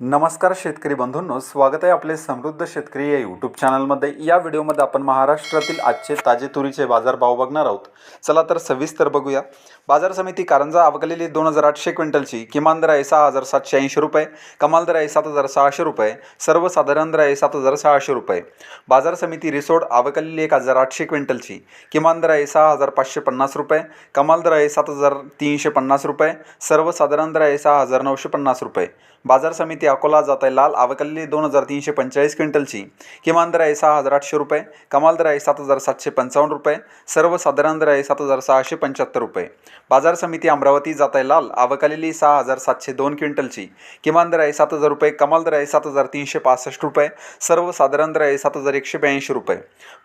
नमस्कार शेतकरी बंधूंनो स्वागत आहे आपले समृद्ध शेतकरी या यूट्यूब चॅनलमध्ये या व्हिडिओमध्ये आपण महाराष्ट्रातील आजचे ताजे तुरीचे बाजारभाव बघणार आहोत. चला तर सविस्तर बघूया. बाजार समिती कारंजा अवकलेली दोन हजार आठशे क्विंटलची किमान दर आहे सहा हजार सातशे ऐंशी रुपये कमाल दर आहे सात हजार सहाशे रुपये सर्वसाधारण दर आहे सात हजार सहाशे रुपये. बाजार समिती रिसोड अवकलेली एक हजार आठशे क्विंटलची किमान दर आहे सहा हजार पाचशे पन्नास रुपये कमाल दर आहे सात हजार तीनशे पन्नास रुपये सर्वसाधारण दर आहे सहा हजार नऊशे पन्नास रुपये. बाजार समिती अकोला जात आहे लाल. अवकल्ली दोन हजार तीनशे पंचेचाळीस क्विंटलची. किमान दर आहे सहा हजार आठशे रुपये. कमाल दर आहे सात हजार सातशे पंचावन्न रुपये. सर्वसाधारण दर आहे सात हजार सहाशे पंच्याहत्तर रुपये. बाजार समिती अमरावती जात आहे लाल. अवकालेली सहा हजार सातशे दोन क्विंटलची. किमान दर आहे सात हजार रुपये. कमाल दर आहे सात हजार तीनशे पासष्ट रुपये. सर्वसाधारण दर आहे सात हजार एकशे ब्याऐंशी रुपये.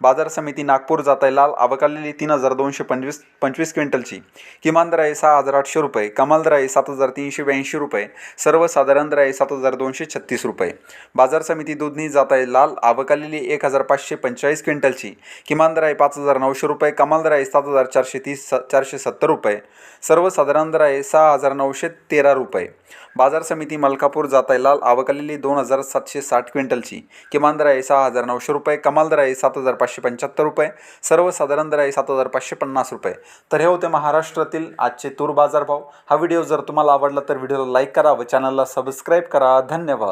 बाजार समिती नागपूर जात आहे लाल. अवकालेली तीन हजार दोनशे पंचवीस पंचवीस क्विंटलची. किमान दर आहे सहा हजार आठशे रुपये. कमाल दर आहे सात हजार तीनशे ब्याऐंशी रुपये. सर्वसाधारण दर आहे सात हजार दोनशे छत्तीस रुपये. बाजार समिती दुधनी जात आहे लाल अवकालेली एक हजार पाचशे पंचेचाळीस क्विंटलची. किमान दर आहे पाच हजार नऊशे रुपये कमाल दर आहे सात हजार चारशे तीस स चारशे सत्तर रुपये. सर्वसाधारण दर आहे सहा हजार नऊशे तेरा रुपये. बाजार समिती मलकापूर जात आहे लाल अवकालेली दोन हजार सातशे साठ क्विंटलची. किमान दर आहे सहा हजार नऊशे रुपये कमाल दर आहे सात हजार पाचशे पंच्याहत्तर रुपये. सर्वसाधारण दर आहे सात हजार पाचशे पन्नास रुपये. तर हे होते महाराष्ट्रातील आजचे तूर बाजारभाव. हा व्हिडिओ जर तुम्हाला आवडला तर व्हिडिओला लाईक करा व चॅनलला सबस्क्राईब करा. धन्यवाद.